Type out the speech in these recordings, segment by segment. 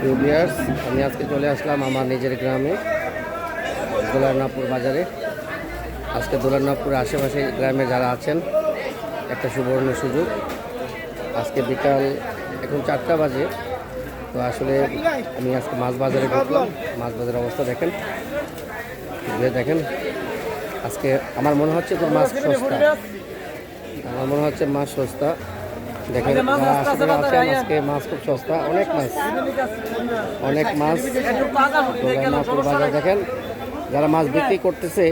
Viewers আমি আজকে চলে আসলাম আমার নিজের গ্রামে, দোলারনাপুর বাজারে। আজকে দোলারনাপুরের আশেপাশে গ্রামে যারা আছেন, একটা সুবর্ণ সুযোগ। আজকে বিকাল এখন চারটা বাজে, তো আসলে আমি আজকে মাছ বাজারে ঢুকলাম। মাছ বাজারের অবস্থা দেখেন। দেখেন। আজকে আমার মনে হচ্ছে তো মাছ সস্তা। আমার মনে হচ্ছে মাছ সস্তা। দেখেন যারা আশেপাশে আছেন আজকে মাছ খুব সস্তা। অনেক মাছ। অনেক মাছ। বাজার দেখেন। যারা মাছ বিক্রি করতেছে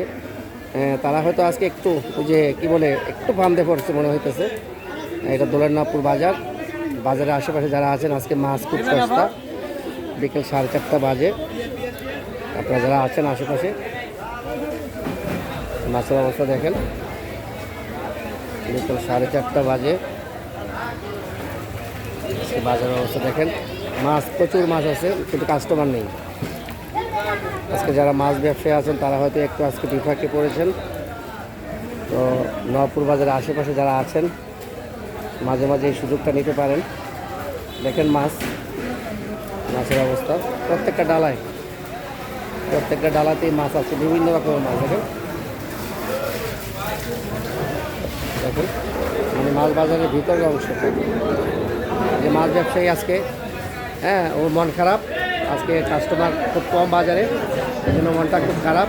তারা হয়তো আজকে একটু ওই যে কি বলে একটু ফান্দে পড়ছে মনে হইতেছে। এটা দোলারনাপুর বাজার। বাজারের আশেপাশে যারা আছেন আজকে মাছ খুব সস্তা। বিকেল সাড়ে চারটা বাজে। আপনারা যারা আছেন আশেপাশে মাছের অবস্থা দেখেন। বিকেল সাড়ে চারটা বাজে। আজকে বাজারের অবস্থা দেখেন। মাছ, প্রচুর মাছ আছে, কিন্তু কাস্টমার নেই। আজকে যারা মাছ ব্যবসায়ী আছেন, তারা হয়তো একটু আজকে বিপাকে পড়েছেন। তো নবপুর বাজারের আশেপাশে যারা আছেন, মাঝে মাঝে এই সুযোগটা নিতে পারেন। দেখেন মাছ, মাছের অবস্থা। প্রত্যেকটা ডালায়, প্রত্যেকটা ডালাতেই মাছ আছে, বিভিন্ন রকমের মাছ, দেখেন। দেখুন মানে মাছ বাজারের ভিতরের অংশ যে মাছ ব্যবসায়ী আজকে হ্যাঁ ওর মন খারাপ। আজকে কাস্টমার খুব কম বাজারে, এই জন্য মনটা খুব খারাপ।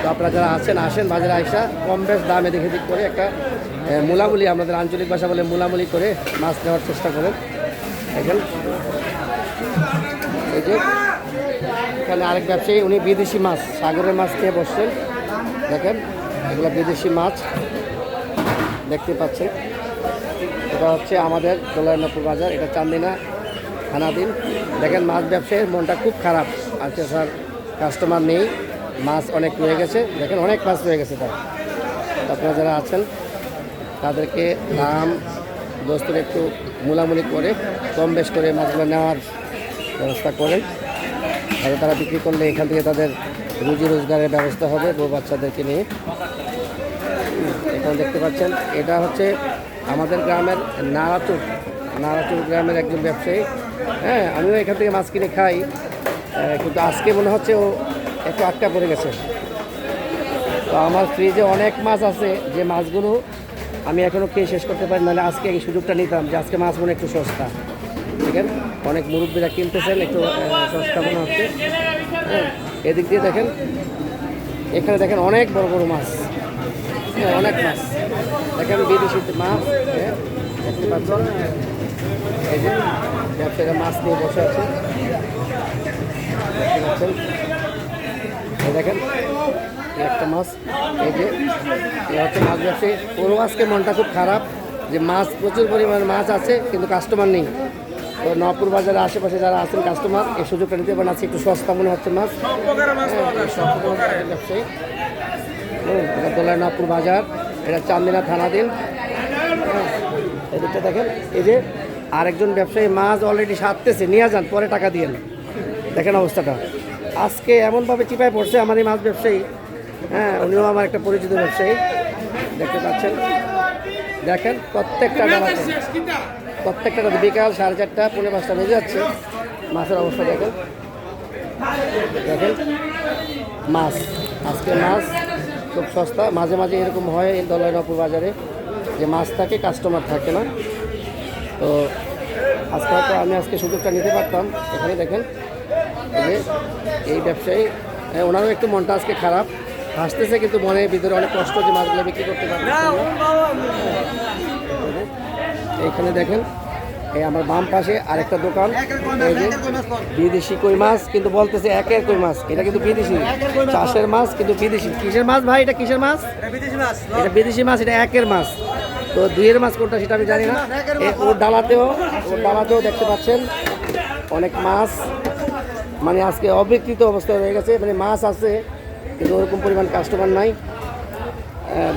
তো আপনারা যারা আছেন, আসেন বাজারে আইসা, কম বেশ দামে দেখে দিক করে একটা মূলামূলি, আমাদের আঞ্চলিক ভাষা বলে মূলামূলি করে মাছ নেওয়ার চেষ্টা করেন। দেখেন। এই যে, এখানে আরেক ব্যবসায়ী, উনি বিদেশি মাছ, সাগরের মাছ খেয়ে বসছেন। দেখেন, এগুলো বিদেশি মাছ। দেখতে পাচ্ছেন। এটা হচ্ছে আমাদের দোলারনাপুর বাজার, এটা চান্দিনা থানাধীন। দেখেন মাছ ব্যবসায়ীর মনটা খুব খারাপ। আজকে স্যার কাস্টমার নেই, মাছ অনেক রয়ে গেছে। দেখেন অনেক মাছ রয়ে গেছে তার আপনারা যারা আছেন, তাদেরকে দাম দোস্তর একটু মূলামূলি করে, কম বেশ করে মাছগুলো নেওয়ার ব্যবস্থা করেন। তাহলে তারা বিক্রি করলে এখান থেকে তাদের রুজি রোজগারের ব্যবস্থা হবে, বউ বাচ্চাদেরকে নিয়ে। এখানে দেখতে পাচ্ছেন, এটা হচ্ছে আমাদের গ্রামের নারাতুর নারাতুর গ্রামের একজন ব্যবসায়ী। হ্যাঁ আমিও এখান থেকে মাছ কিনে খাই। কিন্তু আজকে মনে হচ্ছে ও একটু আটকা পড়ে গেছে। তো আমার ফ্রিজে অনেক মাছ আছে। যে মাছগুলো আমি এখনও খেয়ে শেষ করতে পারি নাহলে আজকে এই সুযোগটা নিতাম যে আজকে মাছ মনে একটু সস্তা। দেখেন অনেক মুরব্বীরা কিনতেছেন একটু সস্তা মনে হচ্ছে। হ্যাঁ এদিক দিয়ে দেখেন এখানে দেখেন অনেক বড় বড় মাছ। হ্যাঁ, অনেক মাছ। দেখেন বিদেশি মাছ হ্যাঁ, দেখতে পাচ্ছেন। এই যে ব্যবসায়ীরা মাছ নিয়ে বসে আছে। দেখতে পাচ্ছেন। এই দেখেন একটা মাছ। এই যে হচ্ছে মাছ ব্যবসায়ী। ওর আজকে মনটা খুব খারাপ যে মাছ প্রচুর পরিমাণে মাছ আছে কিন্তু কাস্টমার নেই। তো নপুর বাজারের আশেপাশে যারা আছেন কাস্টমার এই সুযোগটা নিতে পারেন। আজকে একটু সস্তা মনে হচ্ছে মাছ। হ্যাঁ, ব্যবসায়ী। হুম, এটা বাজার। এটা চান্দিনা থানাধীন হ্যাঁ, এদিকটা দেখেন এই যে আরেকজন ব্যবসায়ী মাছ অলরেডি সারতেছে নিয়ে যান পরে টাকা দিয়ে দেখেন অবস্থাটা। আজকে এমনভাবে চিপায় পড়ছে আমার এই মাছ ব্যবসায়ী। হ্যাঁ উনিও আমার একটা পরিচিত ব্যবসায়ী। দেখতে পাচ্ছেন? দেখেন প্রত্যেকটা ডালাতে প্রত্যেকটা বিকাল সাড়ে চারটা পনেরো পাঁচটা বেজে যাচ্ছে। মাছের অবস্থা দেখেন। দেখেন মাছ। আজকে মাছ খুব সস্তা। মাঝে মাঝে এরকম হয় এই দলাইনপুর বাজারে যে মাছ থাকে কাস্টমার থাকে না। তো আজকে হয়তো আমি আজকে সুযোগটা নিতে পারতাম। এখানে দেখেন এই যে এই ব্যবসায়ী হ্যাঁ, ওনারও একটু মনটা আজকে খারাপ। হাসতেছে কিন্তু মনে ভিতরে অনেক কষ্ট যে মাছগুলো বিক্রি করতে পারবে এইখানে দেখেন এই আমার বাম পাশে আরেকটা দোকান এই যে বিদেশি কই মাছ কিন্তু বলতেছে একের কই মাছ এটা কিন্তু বিদেশি চাষের মাছ কিন্তু বিদেশি। কিসের মাছ ভাই এটা কিসের মাছ? এটা বিদেশি মাছ এটা একের মাছ। তো দুইয়ের মাছ কোনটা সেটা আমি জানি না। ওর ডালাতেও ওর ডালাতেও দেখতে পাচ্ছেন অনেক মাছ মানে আজকে অবিকৃত অবস্থায় রয়ে গেছে মানে মাছ আছে কিন্তু ওরকম পরিমাণ কাস্টমার নাই।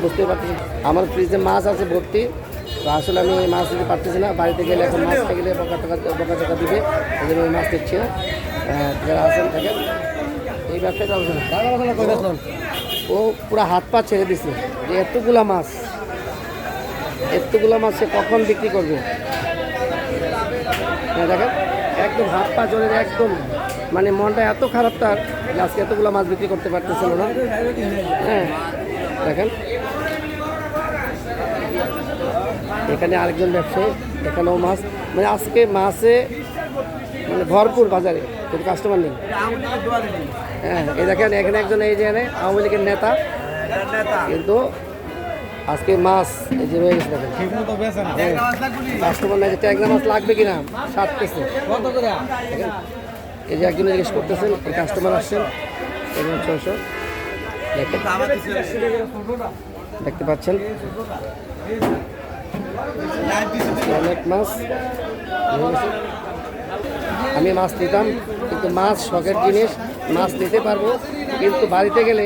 বুঝতে পারছি আমার ফ্রিজে মাছ আছে ভর্তি। তো আসলে আমি মাছ দিতে পারতেছি না। বাড়িতে গেলে এখন মাছ গেলে বকা টাকা বকা টাকা দিবে। এই জন্য মাছ দিচ্ছি। না যারা আছেন থাকেন, এই ব্যবসাটা ও পুরো হাত পা ছেড়ে দিছে যে এতগুলা মাছ এতগুলা মাছ সে কখন বিক্রি করবে? হ্যাঁ দেখেন, একদম হাত পা জোরে একদম। মানে মনটা এত খারাপ তার আজকে এতগুলো মাছ বিক্রি করতে পারতেছিল না। হ্যাঁ দেখেন। এখানে আরেকজন ব্যবসায়ী, এখানেও মাছ মানে আজকে মাছে মানে ভরপুর বাজারে কিন্তু কাস্টমার নেই। হ্যাঁ এই দেখেন, এখানে একজন এই যে আওয়ামী লীগের নেতা। কিন্তু আজকে মাছ এই যে রয়ে গেছে কাস্টমার নেই যে ট্যাংরা মাছ লাগবে কিনা, সাত দেখেন এই যে একজন জিজ্ঞেস করতেছেন কাস্টমার আসছেন এবং ছশো দেখতে পাচ্ছেন? অনেক মাছ। আমি মাছ নিতাম কিন্তু মাছ শখের জিনিস মাছ নিতে পারব কিন্তু বাড়িতে গেলে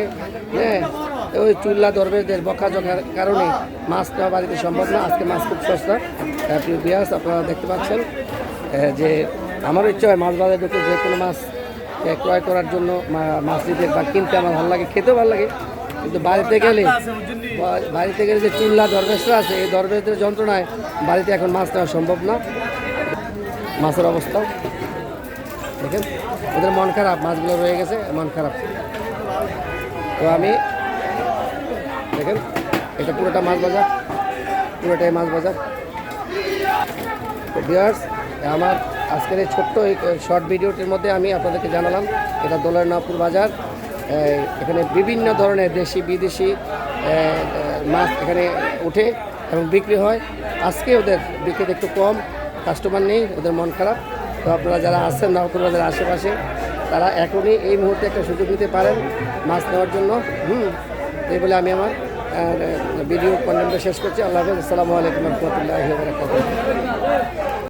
হ্যাঁ ওই চুল্লা দরবেদের বকা জকার কারণে মাছ নেওয়া বাড়িতে সম্ভব না। আজকে মাছ খুব সস্তা। আহ, প্রিয় বিয়াস আপনারা দেখতে পাচ্ছেন যে আমারও ইচ্ছা হয় মাছ বাজারে ঢুকে যে কোনো মাছ ক্রয় করার জন্য মাছ নিতে বা কিনতে আমার ভালো লাগে খেতেও ভালো লাগে। কিন্তু বাড়িতে গেলে বাড়িতে গেলে যে চুল্লা দরবেশরা আছে এই দরবেশদের যন্ত্রণায় বাড়িতে এখন মাছ নেওয়া সম্ভব না। মাছের অবস্থা। দেখেন ওদের মন খারাপ মাছগুলো রয়ে গেছে মন খারাপ। তো আমি দেখেন এটা পুরোটা মাছ বাজার। পুরোটাই মাছ বাজার। ভিউয়ার্স আমার আজকের এই ছোট্ট এই শর্ট ভিডিওটির মধ্যে আমি আপনাদেরকে জানালাম এটা দোলারনাপুর বাজার। এই, এখানে বিভিন্ন ধরনের দেশি, বিদেশি মাছ এখানে ওঠে এবং বিক্রি হয়। আজকে ওদের বিক্রিতে একটু কম কাস্টমার নেই, ওদের মন খারাপ। তো আপনারা যারা আসছেন নবপুর বাজার আশেপাশে, তারা এখনই এই মুহূর্তে একটা সুযোগ নিতে পারেন মাছ নেওয়ার জন্য। হুম, এই বলে আমি আমার ভিডিও কন্টেন্টটা শেষ করছি। আল্লাহ হাফেজ। আসসালামু আলাইকুম রহমতুল্লাহি